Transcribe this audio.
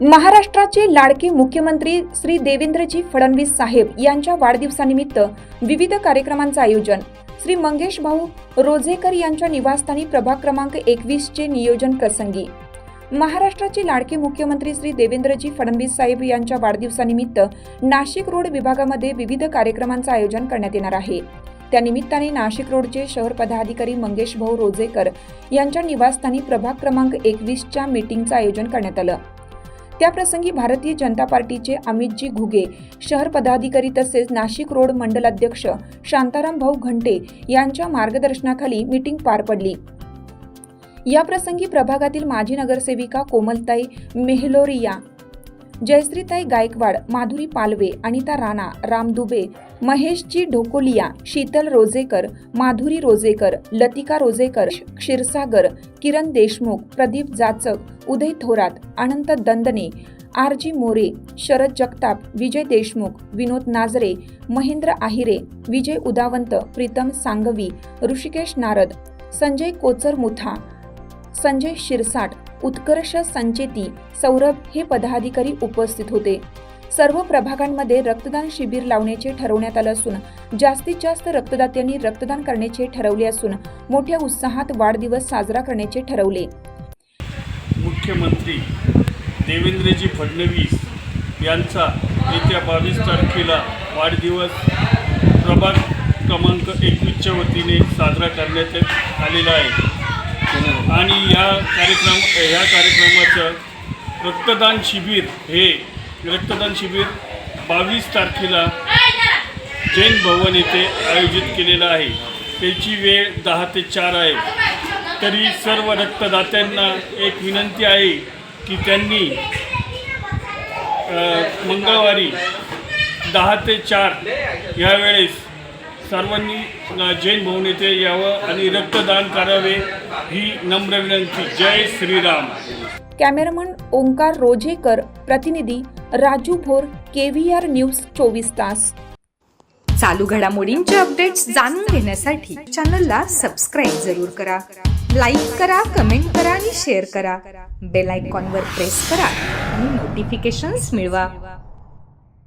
महाराष्ट्राचे लाडके मुख्यमंत्री श्री देवेंद्रजी फडणवीस साहेब यांच्या वाढदिवसानिमित्त विविध कार्यक्रमांचं आयोजन. श्री मंगेश भाऊ रोझेकर यांच्या निवासस्थानी प्रभाग क्रमांक एकवीसचे नियोजन प्रसंगी. महाराष्ट्राचे लाडके मुख्यमंत्री श्री देवेंद्रजी फडणवीस साहेब यांच्या वाढदिवसानिमित्त नाशिक रोड विभागामध्ये विविध कार्यक्रमांचं आयोजन करण्यात येणार आहे. त्यानिमित्ताने नाशिक रोडचे शहर पदाधिकारी मंगेश भाऊ रोजेकर यांच्या निवासस्थानी प्रभाग क्रमांक एकवीसच्या मीटिंगचं आयोजन करण्यात आलं. त्याप्रसंगी भारतीय जनता पार्टीचे अमितजी घुगे शहर पदाधिकारी तसेच नाशिक रोड मंडलाध्यक्ष शांताराम भाऊ घंटे यांच्या मार्गदर्शनाखाली मीटिंग पार पडली. या प्रसंगी प्रभागातील माजी नगरसेविका कोमलताई मेहलोरिया जयश्रीताई गायकवाड माधुरी पालवे अनिता राणा राम दुबे महेशजी ढोकोलिया शीतल रोजेकर माधुरी रोजेकर लतिका रोजेकर क्षीरसागर किरण देशमुख प्रदीप जाचक उदय थोरात अनंत दंदने आर जी मोरे शरद जगताप विजय देशमुख विनोद नाजरे महेंद्र आहिरे विजय उदावंत प्रीतम सांगवी ऋषिकेश नारद संजय कोचर मुथा संजय शिरसाट उत्कर्ष संचेती सौरभ हे पदाधिकारी उपस्थित होते. सर्व प्रभागांमध्ये रक्तदान शिबिर लावण्याचे ठरवण्यात आलं असून जास्तीत जास्त रक्तदात्यांनी रक्तदान करण्याचे ठरवले असून मोठ्या उत्साहात वाढदिवस साजरा करण्याचे ठरवले. मुख्यमंत्री देवेंद्रजी फडणवीस यांचा येत्या बावीस तारखेला वाढदिवस प्रभाग क्रमांक एकवीसच्या वतीने साजरा करण्यात आलेला आहे. आणि या कार्यक्रम ह्या कार्यक्रमाचं रक्तदान शिबिर हे रक्तदान शिबिर बावीस तारखेला जैन भवन येथे आयोजित केलेलं आहे. त्याची वेळ दहा ते चार आहे. तरी सर्व रक्तदात्यांना एक विनंती आहे की त्यांनी मंगळवारी दहा ते चार या वेळेस सर्वांनी जैन भवन येथे यावं आणि रक्तदान करावे. ही नम्र विनंती. जय श्रीराम. कॅमेरामन ओंकार रोजेकर प्रतिनिधी राजू भोर केव्हीआर न्यूज चोवीस तास. चालू घडामोडींचे अपडेट्स जाणून घेण्यासाठी चॅनलला सबस्क्राईब जरूर करा. लाईक करा कमेंट करा आणि शेअर करा. बेल आयकॉनवर प्रेस करा आणि नोटिफिकेशन्स मिळवा.